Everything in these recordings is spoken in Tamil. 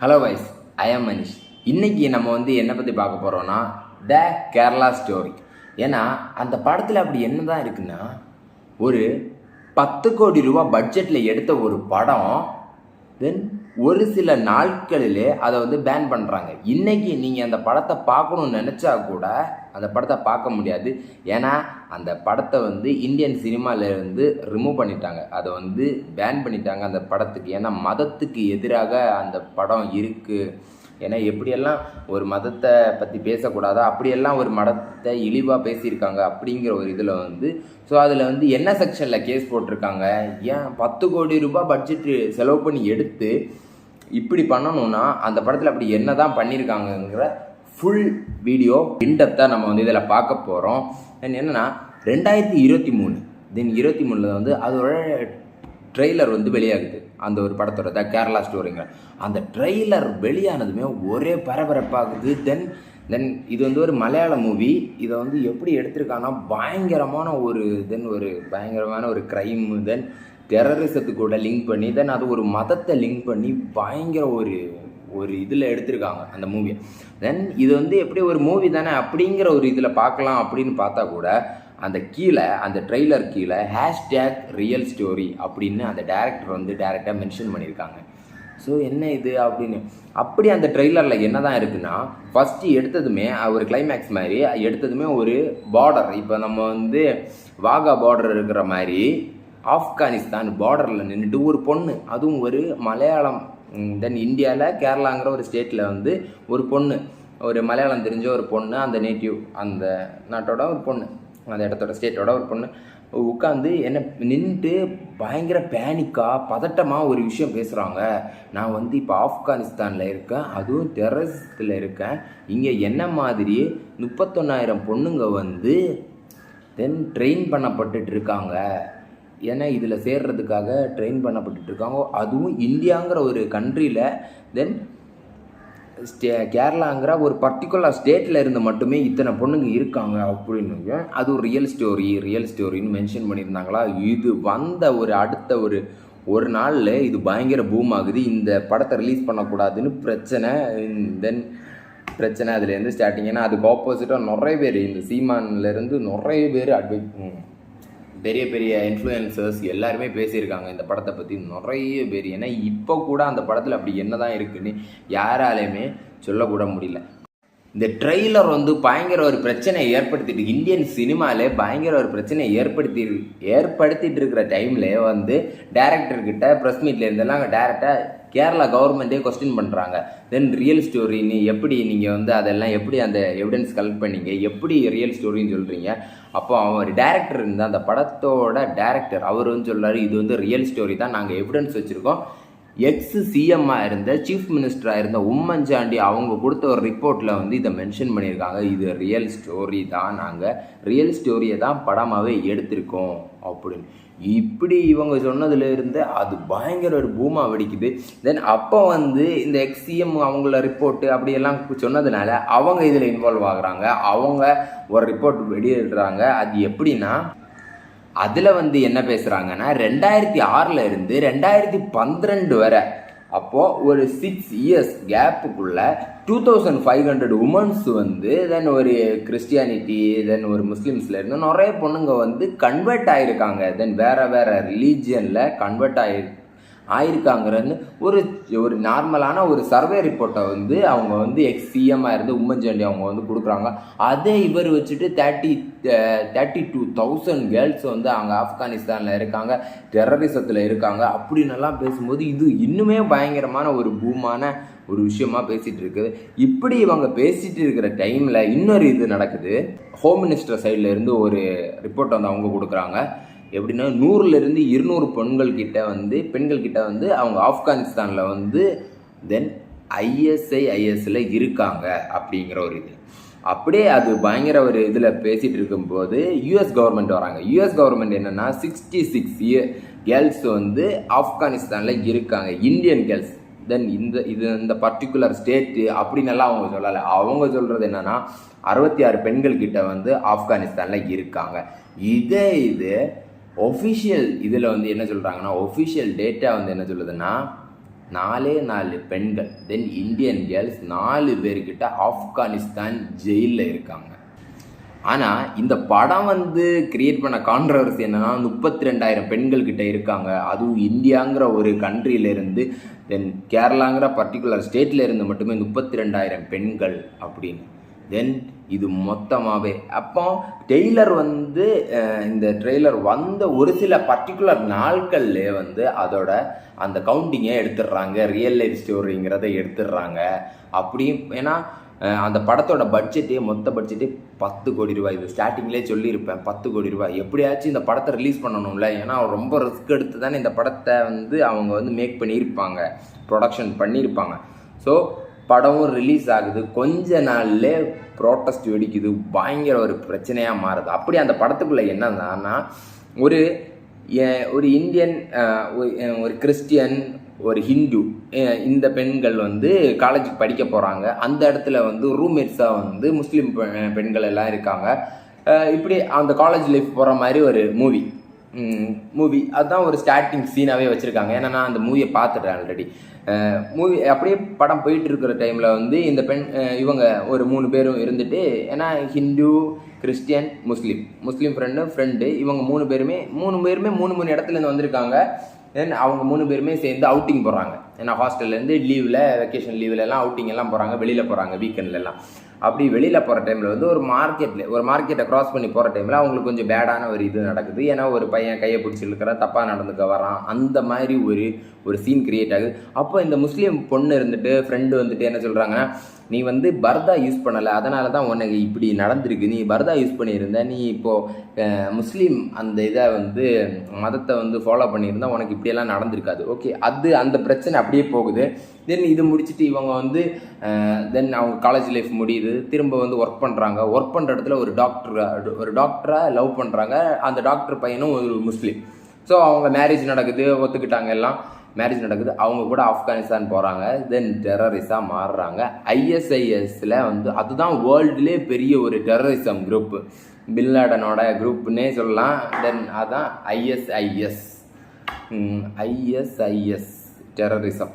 ஹலோ வைஸ் ஐ ஆம் மனிஷ் இன்றைக்கி நம்ம வந்து என்னை பற்றி பார்க்க போகிறோன்னா த கேரளா ஸ்டோரி ஏன்னா அந்த படத்தில் அப்படி என்ன தான் இருக்குன்னா ஒரு பத்து கோடி ரூபா பட்ஜெட்டில் எடுத்த ஒரு படம் தென் ஒரு சில நாட்களிலே அதை வந்து பேன் பண்ணுறாங்க இன்றைக்கி நீங்கள் அந்த படத்தை பார்க்கணும்னு நினச்சா கூட அந்த படத்தை பார்க்க முடியாது. ஏன்னா அந்த படத்தை வந்து இந்தியன் சினிமாவிலேருந்து ரிமூவ் பண்ணிட்டாங்க. அதை வந்து பேன் பண்ணிட்டாங்க அந்த படத்துக்கு. ஏன்னா மதத்துக்கு எதிராக அந்த படம் இருக்குது ஏன்னா எப்படியெல்லாம் ஒரு மதத்தை பற்றி பேசக்கூடாதோ அப்படியெல்லாம் ஒரு மதத்தை இழிவாக பேசியிருக்காங்க அப்படிங்கிற ஒரு இதில் வந்து ஸோ அதில் வந்து என்ன செக்ஷனில் கேஸ் போட்டிருக்காங்க? ஏன் பத்து கோடி ரூபாய் பட்ஜெட் செலவு பண்ணி எடுத்து இப்படி பண்ணணும்னா அந்த படத்தில் அப்படி என்ன தான் பண்ணியிருக்காங்கங்கிற ஃபுல் வீடியோ இன்டெப்த்தாக நம்ம வந்து இதில் பார்க்க போகிறோம் என்னென்னா ரெண்டாயிரத்தி இருபத்தி மூணு தென் இருபத்தி மூணில் வந்து அதோட ட்ரெய்லர் வந்து வெளியாகுது அந்த ஒரு படத்தோட த கேரளா ஸ்டோரிங்க அந்த ட்ரெய்லர் வெளியானதுமே ஒரே பரபரப்பாகுது. தென் தென் இது வந்து ஒரு மலையாள மூவி இதை வந்து எப்படி எடுத்திருக்காங்கன்னா பயங்கரமான ஒரு தென் ஒரு பயங்கரமான ஒரு க்ரைம் தென் டெரரிசத்து கூட லிங்க் பண்ணி தென் அது ஒரு மதத்தை லிங்க் பண்ணி பயங்கர ஒரு ஒரு இதில் எடுத்திருக்காங்க அந்த மூவியை தென் இது வந்து எப்படி ஒரு மூவி தானே அப்படிங்கிற ஒரு இதில் பார்க்கலாம் அப்படின்னு பார்த்தா கூட அந்த கீழே அந்த ட்ரெய்லர் கீழே ஹேஷ்டேக் ரியல் ஸ்டோரி அப்படின்னு அந்த டேரக்டர் வந்து டேரெக்டாக மென்ஷன் பண்ணியிருக்காங்க. ஸோ என்ன இது அப்படின்னு? அப்படி அந்த ட்ரெய்லரில் என்ன தான் இருக்குன்னா ஃபஸ்ட்டு எடுத்ததுமே ஒரு கிளைமேக்ஸ் மாதிரி எடுத்ததுமே ஒரு பார்டர் இப்போ நம்ம வந்து வாகா பார்டர் இருக்கிற மாதிரி ஆப்கானிஸ்தான் பார்டரில் நின்றுட்டு ஒரு பொண்ணு அதுவும் ஒரு மலையாளம் தென் இந்தியாவில் கேரளாங்கிற ஒரு ஸ்டேட்டில் வந்து ஒரு பொண்ணு. ஒரு மலையாளம் தெரிஞ்ச ஒரு பொண்ணு அந்த நேட்டிவ் அந்த நாட்டோட ஒரு பொண்ணு. அந்த இடத்தோட ஸ்டேட்டோட ஒரு பொண்ணு. உட்காந்து என்ன நின்றுட்டு பயங்கர பேனிக்காக பதட்டமாக ஒரு விஷயம் பேசுகிறாங்க நான் வந்து இப்போ ஆப்கானிஸ்தானில் இருக்கேன். அதுவும் டெரரிஸ்டில் இருக்கேன். இங்கே என்ன மாதிரி முப்பத்தொன்னாயிரம் பொண்ணுங்க வந்து தென் ட்ரெயின் பண்ணப்பட்டுட்டு இருக்காங்க. ஏன்னா இதில் சேர்றதுக்காக ட்ரெயின் பண்ணப்பட்டுட்டு இருக்காங்க. அதுவும் இந்தியாங்கிற ஒரு கண்ட்ரியில் தென் ஸ்டே கேரளாங்கிற ஒரு பர்டிகுலர் ஸ்டேட்டில் இருந்து மட்டுமே இத்தனை பொண்ணுங்க இருக்காங்க அப்படின்னு அது ஒரு ரியல் ஸ்டோரி ரியல் ஸ்டோரின்னு மென்ஷன் பண்ணியிருந்தாங்களா? இது வந்த ஒரு அடுத்த ஒரு ஒரு நாளில் இது பயங்கர பூம் ஆகுது. இந்த படத்தை ரிலீஸ் பண்ணக்கூடாதுன்னு பிரச்சனை தென் பிரச்சனை அதுலேருந்து ஸ்டார்டிங் ஏன்னா அதுக்கு ஆப்போசிட்டாக நிறைய பேர் இந்த சீமான்லேருந்து நிறைய பேர் அட்வைஸ் பெரிய பெரிய இன்ஃப்ளூயன்சர்ஸ் எல்லாருமே பேசியிருக்காங்க இந்த படத்தை பற்றி நிறைய பேர். ஏன்னா இப்போ கூட அந்த படத்தில் அப்படி என்ன தான் இருக்குன்னு யாராலையுமே சொல்லக்கூட முடியல. இந்த ட்ரெய்லர் வந்து பயங்கர ஒரு பிரச்சனையை ஏற்படுத்திட்டு இந்தியன் சினிமாவிலே பயங்கர ஒரு பிரச்சனையை ஏற்படுத்தி ஏற்படுத்திட்டு இருக்கிற டைமில் வந்து டேரக்டர்கிட்ட ப்ரெஸ் மீட்லேருந்தெல்லாம் டேரெக்டாக கேரளா கவர்மெண்ட்டே கொஸ்டின் பண்ணுறாங்க தென் ரியல் ஸ்டோரின்னு எப்படி நீங்கள் வந்து அதெல்லாம் எப்படி அந்த எவிடன்ஸ் கலெக்ட் பண்ணீங்க? எப்படி ரியல் ஸ்டோரின்னு சொல்கிறீங்க அப்போ அவர் டேரக்டர் இருந்தால் அந்த படத்தோட டேரக்டர் அவர் வந்து சொல்கிறாரு இது வந்து ரியல் ஸ்டோரி தான். நாங்கள் எவிடன்ஸ் வச்சுருக்கோம். எக்ஸ் சிஎம்மாக இருந்த சீஃப் மினிஸ்டராக இருந்த உம்மன்சாண்டி அவங்க கொடுத்த ஒரு ரிப்போர்ட்டில் வந்து இதை மென்ஷன் பண்ணியிருக்காங்க. இது ரியல் ஸ்டோரி தான். நாங்கள் ரியல் ஸ்டோரியை தான் படமாகவே எடுத்திருக்கோம் அப்படின்னு. இப்படி இவங்க சொன்னதுலேருந்து அது பயங்கர ஒரு பூமா வெடிக்குது. தென் அப்போ வந்து இந்த எக்ஸிஎம் அவங்கள ரிப்போர்ட்டு அப்படியெல்லாம் சொன்னதுனால அவங்க இதில் இன்வால்வ் ஆகுறாங்க. அவங்க ஒரு ரிப்போர்ட் வெளியிடுறாங்க. அது எப்படின்னா அதில் வந்து என்ன பேசுகிறாங்கன்னா ரெண்டாயிரத்தி ஆறில் இருந்து ரெண்டாயிரத்தி பன்னிரெண்டு வரை அப்போது ஒரு six years கேப்புக்குள்ளே two thousand five hundred womens வந்து தென் ஒரு கிறிஸ்டியானிட்டி தென் ஒரு முஸ்லீம்ஸில் இருந்து நிறைய பொண்ணுங்க வந்து கன்வெர்ட் ஆகியிருக்காங்க தென் வேறு வேறு ரிலீஜியனில் கன்வெர்ட் ஆகி ஆயிருக்காங்கிறன்னு ஒரு ஒரு நார்மலான ஒரு சர்வே ரிப்போர்ட்டை வந்து அவங்க வந்து எக்ஸ் சிஎம்மாக இருந்து உம்மன்சாண்டி அவங்க வந்து கொடுக்குறாங்க. அதே இவர் வச்சுட்டு thirty thirty two thousand girls வந்து அங்கே ஆப்கானிஸ்தானில் இருக்காங்க டெரரிசத்தில் இருக்காங்க அப்படின்னெல்லாம் பேசும்போது இது இன்னுமே பயங்கரமான ஒரு பூமான ஒரு விஷயமா பேசிகிட்டு இருக்குது. இப்படி இவங்க பேசிகிட்டு இருக்கிற டைமில் இன்னொரு இது நடக்குது. ஹோம் மினிஸ்டர் சைடில் இருந்து ஒரு ரிப்போர்ட் வந்து அவங்க கொடுக்குறாங்க. எப்படின்னா நூறுலேருந்து இருநூறு பெண்கள் கிட்ட வந்து பெண்கள் கிட்ட வந்து அவங்க ஆப்கானிஸ்தானில் வந்து தென் ஐஎஸ்ஐ ஐஎஸ்ல இருக்காங்க அப்படிங்கிற ஒரு இது. அப்படியே அது பயங்கர ஒரு இதில் பேசிகிட்டு இருக்கும்போது யூஎஸ் கவர்மெண்ட் வராங்க. யூஎஸ் கவர்மெண்ட் என்னென்னா சிக்ஸ்டி சிக்ஸ் இயர் கேர்ள்ஸ் வந்து ஆப்கானிஸ்தானில் இருக்காங்க. இந்தியன் கேர்ள்ஸ் தென் இந்த இது இந்த பர்டிகுலர் ஸ்டேட்டு அப்படின்னெல்லாம் அவங்க சொல்லலை. அவங்க சொல்கிறது என்னென்னா அறுபத்தி ஆறு பெண்கள் கிட்ட வந்து ஆப்கானிஸ்தானில் இருக்காங்க. இதே இது ஒஃபிஷியல் இதில் வந்து என்ன சொல்கிறாங்கன்னா ஒஃபிஷியல் டேட்டா வந்து என்ன சொல்லுதுன்னா நாலே நாலு பெண்கள் தென் இந்தியன் கேர்ள்ஸ் நாலு பேர்கிட்ட ஆப்கானிஸ்தான் ஜெயிலில் இருக்காங்க. ஆனால் இந்த படம் வந்து கிரியேட் பண்ண கான்ட்ரவர்சி என்னென்னா முப்பத்தி ரெண்டாயிரம் பெண்கள் கிட்ட இருக்காங்க. அதுவும் இந்தியாங்கிற ஒரு கண்ட்ரியிலேருந்து தென் கேரளாங்கிற பர்டிகுலர் ஸ்டேட்டில் இருந்து மட்டுமே முப்பத்தி ரெண்டாயிரம் பெண்கள் அப்படின்னு. தென் இது மொத்தமாகவே அப்போ டெய்லர் வந்து இந்த ட்ரெய்லர் வந்த ஒரு சில பர்டிகுலர் நாட்கள்லே வந்து அதோட அந்த கவுண்டிங்கை எடுத்துடுறாங்க ரியல் லைஃப் ஸ்டோரிங்கிறத எடுத்துடுறாங்க அப்படி ஏன்னா அந்த படத்தோட பட்ஜெட்டே மொத்த பட்ஜெட்டே பத்து கோடி ரூபாய். இது ஸ்டார்டிங்லேயே சொல்லியிருப்பேன் பத்து கோடி ரூபாய். எப்படியாச்சும் இந்த படத்தை ரிலீஸ் பண்ணணும்ல? ஏன்னா ரொம்ப ரிஸ்க் எடுத்து தானே இந்த படத்தை வந்து அவங்க வந்து மேக் பண்ணியிருப்பாங்க. ப்ரொடக்ஷன் பண்ணியிருப்பாங்க. ஸோ படமும் ரிலீஸ் ஆகுது. கொஞ்ச நாள்லே ப்ரோட்டஸ்ட் வெடிக்குது பயங்கர ஒரு பிரச்சனையாக மாறுது. அப்படி அந்த படத்துக்குள்ளே என்னன்னா ஒரு ஒரு இந்தியன் ஒரு- ஒரு கிறிஸ்டியன் ஒரு ஹிந்து இந்த பெண்கள் வந்து காலேஜுக்கு படிக்க போகிறாங்க அந்த இடத்துல வந்து ரூம்மேட்ஸாக வந்து முஸ்லீம் பெ- பெண்கள் எல்லாம் இருக்காங்க. இப்படி அந்த காலேஜ் லைஃப் போகிற மாதிரி ஒரு மூவி மூவி அதுதான் ஒரு ஸ்டார்டிங் சீனாகவே வச்சுருக்காங்க. ஏன்னா நான் அந்த மூவியை பார்த்துட்டேன் ஆல்ரெடி மூவி அப்படியே படம் போயிட்டு இருக்கிற டைமில் வந்து இந்த பெண் இவங்க ஒரு மூணு பேரும் இருந்துட்டு ஏன்னா Hindu Christian Muslim. Muslim friend friend இவங்க மூணு பேருமே மூணு பேருமே மூணு மூணு இடத்துலேருந்து வந்திருக்காங்க. தென் அவங்க மூணு பேருமே சேர்ந்து அவுட்டிங் போகிறாங்க ஏன்னா ஹாஸ்டல்லேருந்து லீவில் வெக்கேஷன் லீவில் எல்லாம் அவுட்டிங் எல்லாம் போகிறாங்க வெளியில் போகிறாங்க வீக்கெண்ட்லலாம் அப்படி வெளியில் போகிற டைமில் வந்து ஒரு மார்க்கெட்டில் ஒரு மார்க்கெட்டை க்ராஸ் பண்ணி போகிற டைமில் அவங்களுக்கு கொஞ்சம் பேடான ஒரு இது நடக்குது. ஏன்னா ஒரு பையன் கையை பிடிச்சி இருக்கிற தப்பாக நடந்துக்க வரான். அந்த மாதிரி ஒரு ஒரு சீன் கிரியேட் ஆகுது. அப்போ இந்த முஸ்லீம் பொண்ணு இருந்துட்டு ஃப்ரெண்டு வந்துட்டு என்ன சொல்கிறாங்கன்னா நீ வந்து பர்தா யூஸ் பண்ணலை அதனால தான் உனக்கு இப்படி நடந்திருக்கு. நீ பர்தா யூஸ் பண்ணியிருந்த நீ இப்போது முஸ்லீம் அந்த இதை வந்து மதத்தை வந்து ஃபாலோ பண்ணியிருந்தா உனக்கு இப்படியெல்லாம் நடந்திருக்காது. ஓகே அது அந்த பிரச்சனை அப்படியே போகுது. தென் இது முடிச்சுட்டு இவங்க வந்து தென் அவங்க காலேஜ் லைஃப் முடியுது. திரும்ப வந்து ஒர்க் பண்ணுறாங்க ஒர்க் பண்ணுற இடத்துல ஒரு டாக்டர் ஒரு டாக்டரை லவ் பண்ணுறாங்க அந்த டாக்டர் பையனும் ஒரு முஸ்லீம். ஸோ அவங்க மேரேஜ் நடக்குது ஒத்துக்கிட்டாங்க எல்லாம். மேரேஜ் நடக்குது. அவங்க கூட ஆப்கானிஸ்தான் போகிறாங்க தென் டெரரிஸாக மாறுறாங்க. ஐஎஸ்ஐஎஸில் வந்து அதுதான் வேர்ல்டுலே பெரிய ஒரு டெரரிசம் குரூப் பின்லாடனோட குரூப்னே சொல்லலாம். தென் அதுதான் ஐஎஸ்ஐஎஸ் ஐஎஸ்ஐஎஸ் டெரரிசம்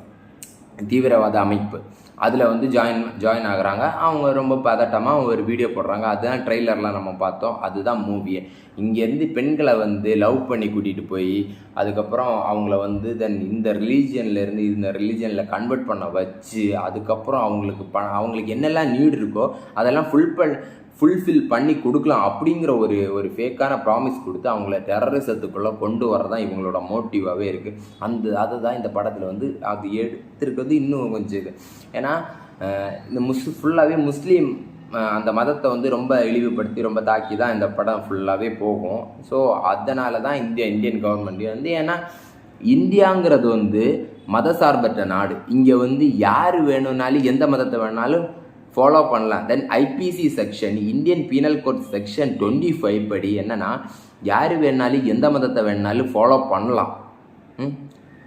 தீவிரவாத அமைப்பு. அதில் வந்து ஜாயின் ஜாயின் ஆகுறாங்க. அவங்க ரொம்ப பதட்டமாக ஒரு வீடியோ போடுறாங்க. அதுதான் ட்ரெய்லர்லாம் நம்ம பார்த்தோம். அதுதான் மூவியே இங்கேருந்து பெண்களை வந்து லவ் பண்ணி கூட்டிகிட்டு போய் அதுக்கப்புறம் அவங்கள வந்து தென் இந்த ரிலீஜியன்லேருந்து இந்த ரிலீஜியனில் கன்வெர்ட் பண்ண வச்சு அதுக்கப்புறம் அவங்களுக்கு ப அவங்களுக்கு என்னெல்லாம் நீடு இருக்கோ அதெல்லாம் ஃபுல் பண் ஃபுல்ஃபில் பண்ணி கொடுக்கலாம் அப்படிங்கிற ஒரு ஒரு ஃபேக்கான ப்ராமிஸ் கொடுத்து அவங்கள டெரரிசத்துக்குள்ளே கொண்டு வரதான் இவங்களோட மோட்டிவாகவே இருக்குது அந்த அதை தான் இந்த படத்தில் வந்து அது எடுத்திருக்கிறது இன்னும் கொஞ்சம் இது. ஏன்னா இந்த முஸ் ஃபுல்லாகவே முஸ்லீம் அந்த மதத்தை வந்து ரொம்ப இழிவுபடுத்தி ரொம்ப தாக்கி தான் இந்த படம் ஃபுல்லாகவே போகும். ஸோ அதனால தான் இந்தியா இந்தியன் கவர்மெண்ட் வந்து ஏன்னா இந்தியாங்கிறது வந்து மதசார்பற்ற நாடு. இங்கே வந்து யார் வேணும்னாலும் எந்த மதத்தை வேணாலும் ஃபாலோ பண்ணலாம். Then IPC section Indian penal code section twenty five படி என்னென்னா யார் வேணாலும் எந்த மதத்தை வேணாலும் ஃபாலோ பண்ணலாம்.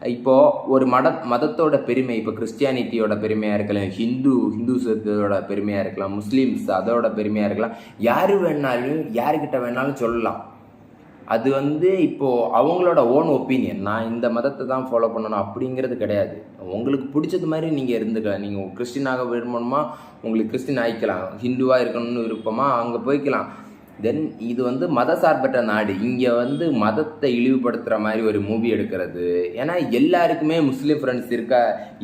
இப்போது இப்போ ஒரு மத மதத்தோட பெருமை இப்போ கிறிஸ்டியானிட்டியோட பெருமையாக இருக்கலாம் ஹிந்து ஹிந்துசத்தோட பெருமையாக இருக்கலாம் முஸ்லீம்ஸ் அதோட பெருமையாக இருக்கலாம் யார் வேணாலும் யாருக்கிட்ட வேணாலும் சொல்லலாம். அது வந்து இப்போது அவங்களோட ஓன் ஒப்பீனியன் நான் இந்த மதத்தை தான் ஃபாலோ பண்ணணும் அப்படிங்கிறது கிடையாது. உங்களுக்கு பிடிச்சது மாதிரி நீங்கள் இருந்துக்கலாம். நீங்கள் கிறிஸ்டினாக விரும்பணுமா? உங்களுக்கு கிறிஸ்டின் ஆகிக்கலாம் ஹிந்துவாக இருக்கணும்னு விருப்பமா? அங்கே போய்க்கலாம். தென் இது வந்து மத சார்பற்ற நாடு. இங்கே வந்து மதத்தை இழிவுபடுத்துகிற மாதிரி ஒரு மூவி எடுக்கிறது. ஏன்னா எல்லாருக்குமே முஸ்லீம் ஃப்ரெண்ட்ஸ் இருக்க?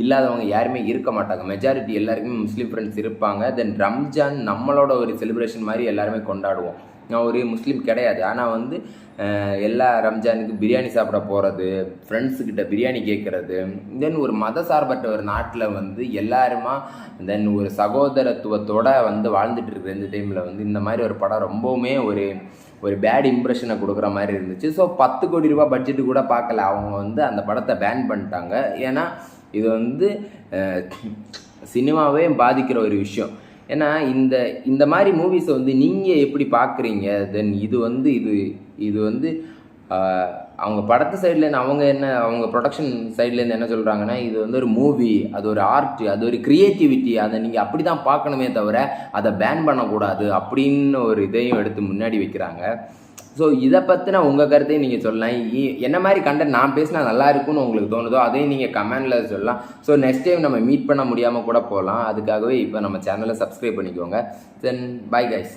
இல்லாதவங்க யாருமே இருக்க மாட்டாங்க. மெஜாரிட்டி எல்லாருக்குமே முஸ்லீம் ஃப்ரெண்ட்ஸ் இருப்பாங்க. தென் ரம்ஜான் நம்மளோட ஒரு செலிப்ரேஷன் மாதிரி எல்லாருமே கொண்டாடுவோம். நான் ஒரு முஸ்லீம் கிடையாது. ஆனால் வந்து எல்லா ரம்ஜானுக்கு பிரியாணி சாப்பிட போகிறது ஃப்ரெண்ட்ஸுக்கிட்ட பிரியாணி கேட்குறது தென் ஒரு மத சார்பற்ற ஒரு நாட்டில் வந்து எல்லாருமா தென் ஒரு சகோதரத்துவத்தோட வந்து வாழ்ந்துட்டு இருக்கிற இந்த டைமில் வந்து. இந்த மாதிரி ஒரு படம் ரொம்பவுமே ஒரு ஒரு பேட் இம்ப்ரெஷனை கொடுக்குற மாதிரி இருந்துச்சு. ஸோ பத்து கோடி ரூபா பட்ஜெட்டு கூட பார்க்கல. அவங்க வந்து அந்த படத்தை பேன் பண்ணிட்டாங்க. ஏன்னா இது வந்து சினிமாவே பாதிக்கிற ஒரு விஷயம். ஏன்னா இந்த இந்த மாதிரி மூவிஸை வந்து நீங்கள் எப்படி பார்க்குறீங்க தென் இது வந்து இது இது வந்து அவங்க படத்து சைட்லேருந்து அவங்க என்ன அவங்க ப்ரொடக்ஷன் சைட்லேருந்து என்ன சொல்கிறாங்கன்னா இது வந்து ஒரு மூவி அது ஒரு ஆர்ட் அது ஒரு க்ரியேட்டிவிட்டி அதை நீங்கள் அப்படி தான் பார்க்கணுமே தவிர அதை பேன் பண்ணக்கூடாது அப்படின்னு ஒரு இதையும் எடுத்து முன்னாடி வைக்கிறாங்க. ஸோ இதை பற்றின உங்கள் கருத்தையும் நீங்கள் சொல்லலாம். இ- என்ன மாதிரி கண்டென்ட் நான் பேசினா நல்லா இருக்கும்னு உங்களுக்கு தோணுதோ அதையும் நீங்கள் கமெண்டில் சொல்லலாம். ஸோ நெக்ஸ்ட் டைம் நம்ம மீட் பண்ண முடியாமல் கூட போகலாம் அதுக்காகவே இப்போ நம்ம சேனலை சப்ஸ்கிரைப் பண்ணிக்கோங்க. தென் பை கைஸ்